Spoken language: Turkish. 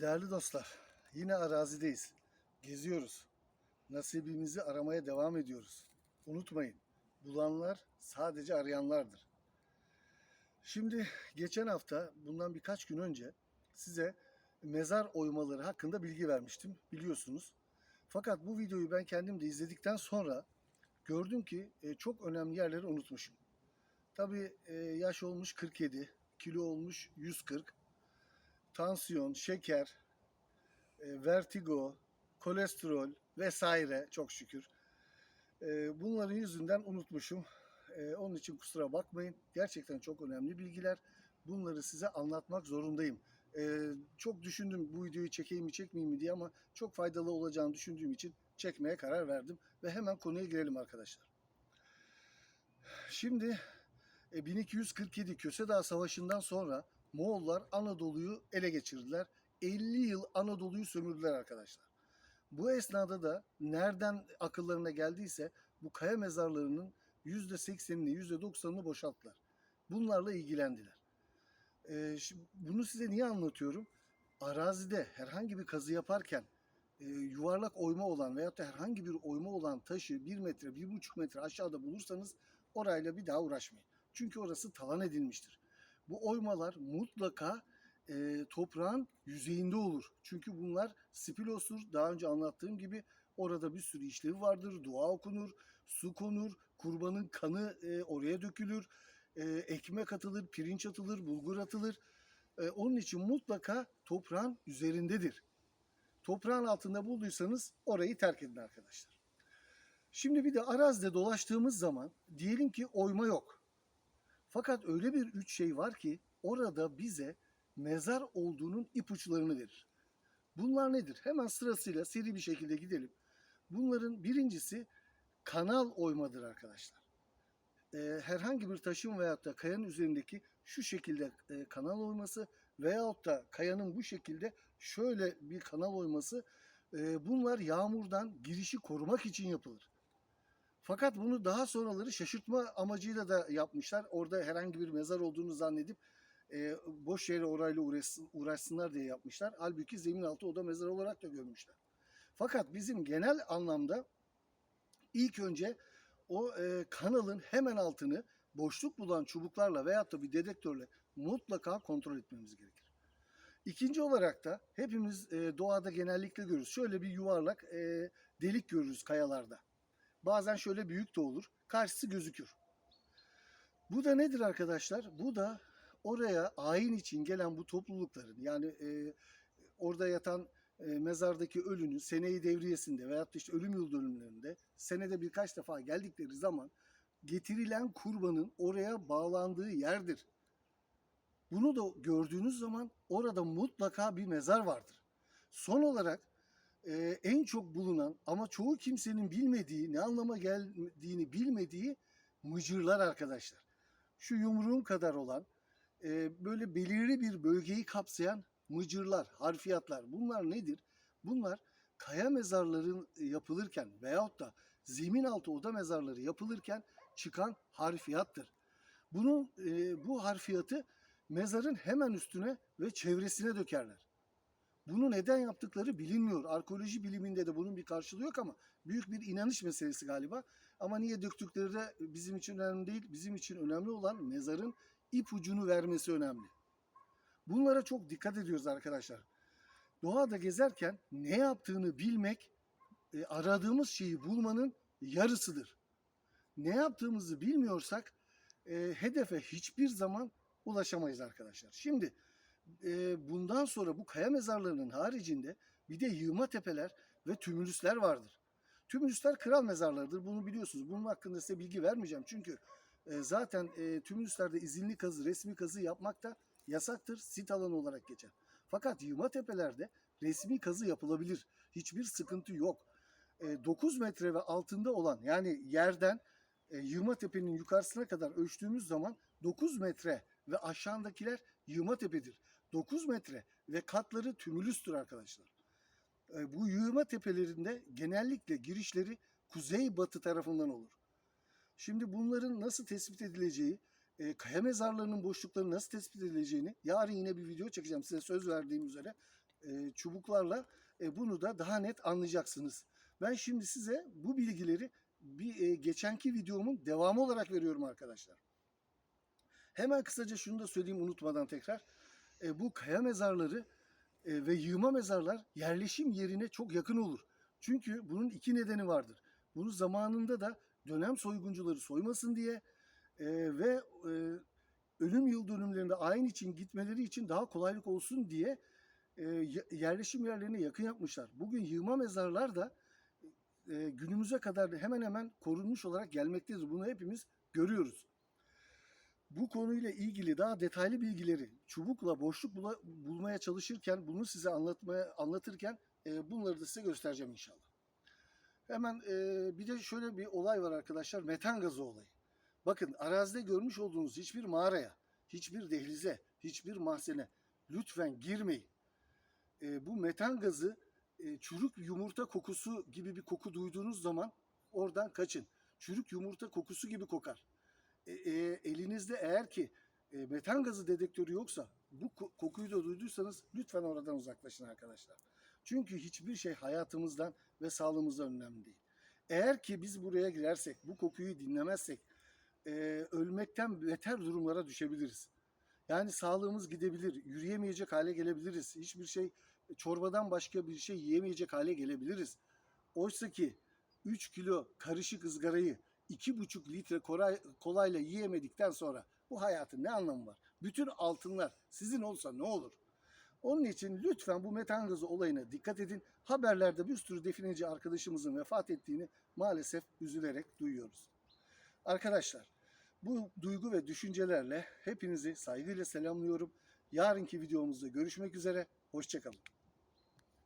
Değerli dostlar, yine arazideyiz. Geziyoruz. Nasibimizi aramaya devam ediyoruz. Unutmayın, bulanlar sadece arayanlardır. Şimdi geçen hafta, bundan birkaç gün önce size mezar oymaları hakkında bilgi vermiştim, biliyorsunuz. Fakat bu videoyu ben kendim de izledikten sonra gördüm ki e, çok önemli yerleri unutmuşum. Tabii e, yaş olmuş 47, kilo olmuş 140, tansiyon, şeker, e, vertigo, kolesterol vesaire çok şükür. E, bunların yüzünden unutmuşum. E, onun için kusura bakmayın. Gerçekten çok önemli bilgiler. Bunları size anlatmak zorundayım. E, çok düşündüm bu videoyu çekeyim mi çekmeyeyim mi diye ama çok faydalı olacağını düşündüğüm için çekmeye karar verdim. Ve hemen konuya girelim arkadaşlar. Şimdi e, 1247 Köse Dağı Savaşı'ndan sonra Moğollar Anadolu'yu ele geçirdiler. 50 yıl Anadolu'yu sömürdüler arkadaşlar. Bu esnada da nereden akıllarına geldiyse bu kaya mezarlarının %80'ini %90'ını boşalttılar. Bunlarla ilgilendiler. Ee, şimdi bunu size niye anlatıyorum? Arazide herhangi bir kazı yaparken e, yuvarlak oyma olan veyahut da herhangi bir oyma olan taşı 1 metre, 1,5 metre aşağıda bulursanız orayla bir daha uğraşmayın. Çünkü orası talan edilmiştir. Bu oymalar mutlaka e, toprağın yüzeyinde olur. Çünkü bunlar spilostur. Daha önce anlattığım gibi orada bir sürü işlevi vardır. Dua okunur, su konur, kurbanın kanı e, oraya dökülür, e, ekmek atılır, pirinç atılır, bulgur atılır. E, onun için mutlaka toprağın üzerindedir. Toprağın altında bulduysanız orayı terk edin arkadaşlar. Şimdi bir de arazide dolaştığımız zaman diyelim ki oyma yok. Fakat öyle bir üç şey var ki orada bize mezar olduğunun ipuçlarını verir. Bunlar nedir? Hemen sırasıyla seri bir şekilde gidelim. Bunların birincisi kanal oymadır arkadaşlar. Ee, herhangi bir taşın veyahut da kayanın üzerindeki şu şekilde e, kanal oyması veyahut da kayanın bu şekilde şöyle bir kanal oyması e, bunlar yağmurdan girişi korumak için yapılır. Fakat bunu daha sonraları şaşırtma amacıyla da yapmışlar. Orada herhangi bir mezar olduğunu zannedip e, boş yere orayla uğraşsın, uğraşsınlar diye yapmışlar. Halbuki zemin altı oda mezar olarak da görmüşler. Fakat bizim genel anlamda ilk önce o e, kanalın hemen altını boşluk bulan çubuklarla veyahut da bir dedektörle mutlaka kontrol etmemiz gerekir. İkinci olarak da hepimiz e, doğada genellikle görürüz. Şöyle bir yuvarlak e, delik görürüz kayalarda. Bazen şöyle büyük de olur. Karşısı gözükür. Bu da nedir arkadaşlar? Bu da oraya ayin için gelen bu toplulukların yani e, orada yatan e, mezardaki ölünün seneyi devriyesinde veyahut da işte ölüm yıl dönümlerinde senede birkaç defa geldikleri zaman getirilen kurbanın oraya bağlandığı yerdir. Bunu da gördüğünüz zaman orada mutlaka bir mezar vardır. Son olarak e, en çok bulunan ama çoğu kimsenin bilmediği, ne anlama geldiğini bilmediği mıcırlar arkadaşlar. Şu yumruğum kadar olan e, böyle belirli bir bölgeyi kapsayan mıcırlar, harfiyatlar bunlar nedir? Bunlar kaya mezarların yapılırken veyahut da zemin altı oda mezarları yapılırken çıkan harfiyattır. Bunun e, bu harfiyatı mezarın hemen üstüne ve çevresine dökerler. Bunu neden yaptıkları bilinmiyor. Arkeoloji biliminde de bunun bir karşılığı yok ama büyük bir inanış meselesi galiba. Ama niye döktükleri de bizim için önemli değil. Bizim için önemli olan mezarın ipucunu vermesi önemli. Bunlara çok dikkat ediyoruz arkadaşlar. Doğada gezerken ne yaptığını bilmek e, aradığımız şeyi bulmanın yarısıdır. Ne yaptığımızı bilmiyorsak e, hedefe hiçbir zaman ulaşamayız arkadaşlar. Şimdi e, bundan sonra bu kaya mezarlarının haricinde bir de yığma tepeler ve tümülüsler vardır. Tümülüsler kral mezarlarıdır. Bunu biliyorsunuz. Bunun hakkında size bilgi vermeyeceğim. Çünkü e, zaten e, tümülüslerde izinli kazı, resmi kazı yapmak da yasaktır. Sit alanı olarak geçer. Fakat yığma tepelerde resmi kazı yapılabilir. Hiçbir sıkıntı yok. E, 9 metre ve altında olan yani yerden e, yığma tepenin yukarısına kadar ölçtüğümüz zaman 9 metre ve aşağındakiler yığma tepedir. 9 metre ve katları tümülüstür arkadaşlar. E, bu yığma tepelerinde genellikle girişleri kuzey batı tarafından olur. Şimdi bunların nasıl tespit edileceği, e, kaya mezarlarının boşlukları nasıl tespit edileceğini yarın yine bir video çekeceğim size söz verdiğim üzere. e, çubuklarla e, bunu da daha net anlayacaksınız. Ben şimdi size bu bilgileri bir geçenki videomun devamı olarak veriyorum arkadaşlar. Hemen kısaca şunu da söyleyeyim unutmadan tekrar. E, bu kaya mezarları e, ve yığma mezarlar yerleşim yerine çok yakın olur. Çünkü bunun iki nedeni vardır. Bunu zamanında da dönem soyguncuları soymasın diye e, ve e, ölüm yıl dönümlerinde ayin için gitmeleri için daha kolaylık olsun diye e, ye- yerleşim yerlerine yakın yapmışlar. Bugün yığma mezarlar da e, günümüze kadar hemen hemen korunmuş olarak gelmektedir. Bunu hepimiz görüyoruz. Bu konuyla ilgili daha detaylı bilgileri çubukla boşluk bula- bulmaya çalışırken bunu size anlatmaya anlatırken e, bunları da size göstereceğim inşallah. Hemen e, bir de şöyle bir olay var arkadaşlar. Metan gazı olayı. Bakın arazide görmüş olduğunuz hiçbir mağaraya, hiçbir dehlize, hiçbir mahzene lütfen girmeyin. E, bu metan gazı e, çürük yumurta kokusu gibi bir koku duyduğunuz zaman oradan kaçın. Çürük yumurta kokusu gibi kokar. E, e, elinizde eğer ki e, metan gazı dedektörü yoksa bu ko- kokuyu da duyduysanız lütfen oradan uzaklaşın arkadaşlar. Çünkü hiçbir şey hayatımızdan ve sağlığımızdan önemli değil. Eğer ki biz buraya girersek, bu kokuyu dinlemezsek e, ölmekten beter durumlara düşebiliriz. Yani sağlığımız gidebilir, yürüyemeyecek hale gelebiliriz. Hiçbir şey çorbadan başka bir şey yiyemeyecek hale gelebiliriz. Oysa ki 3 kilo karışık ızgarayı 2,5 litre koray, kolayla yiyemedikten sonra bu hayatın ne anlamı var? Bütün altınlar sizin olsa ne olur? Onun için lütfen bu metan gazı olayına dikkat edin. Haberlerde bir sürü defineci arkadaşımızın vefat ettiğini maalesef üzülerek duyuyoruz. Arkadaşlar bu duygu ve düşüncelerle hepinizi saygıyla selamlıyorum. Yarınki videomuzda görüşmek üzere. Hoşçakalın.